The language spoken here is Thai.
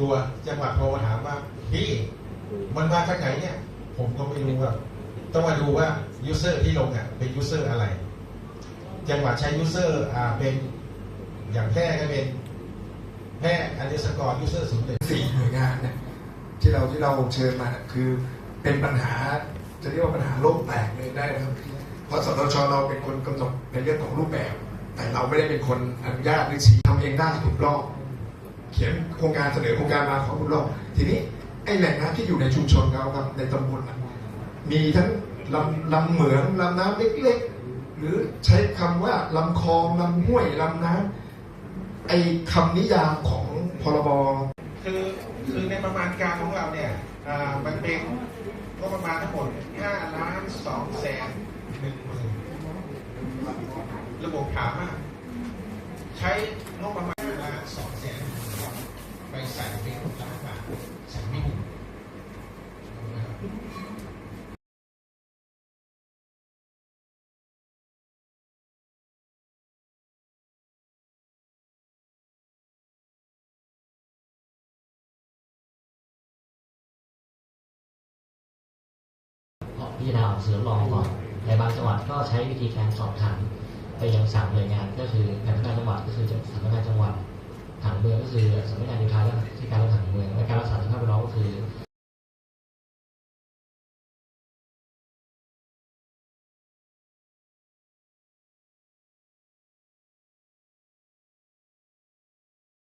ตัวจังหวัดโทรมาถามว่าพี่มันมาจากไหนเนี่ย ผมก็ไม่รู้ว่าต้องมาดูว่ายูเซอร์ที่ลงอะเป็นยูเซอร์อะไร จังหวัดใช้ยูเซอร์อ่าเป็นอย่างแพร่ก็เป็นแพร่อันเดอร์สกอร์ยูเซอร์ศูนย์หนึ่งสี่หน่วยงานเนี่ยที่เราที่เราเชิญมาเนี่ยคือเป็นปัญหาจะเรียกว่าปัญหาโลกแตกเลยได้นะครับ เพราะสตชเราเป็นคนกำหนดในเรื่องของรูปแบบ แต่เราไม่ได้เป็นคนอนุญาตหรือชี้ทำเองได้ทุกรอบ เขียนโครงการเสนอโครงการมาขอทุกรอบทีนี้ไอ้แหล่งน้ำที่อยู่ในชุมชนเราครับในตำบลน่ะมีทั้งลำลำเหมืองลำน้ำเล็กๆ หรือใช้คำว่าลำคลองลำห้วยลำน้ำไอ้คำนิยามของพรบคือคือในประมาณการของเราเนี่ยอ่ามันเป็นก็ประมาณทั้งหมด5ล้าน2แสนหนึ่งหมื่นระบบถามว่าใช้งบประมาณ ไปใส่เป็นล้านบาทใส่ไม่ถึงนะครับพิจารณาออกเสือรองก่อนในบางจังหวัดก็ใช้วิธีการสอบถามไปยังสามหน่วยงาน ก็คือแผนพัฒนาจังหวัดก็คือสำนักงานจังหวัด ถังเมืองก็คือสำนักงานโยธาและที่การรักษาเมืองและการรักษาสภาพ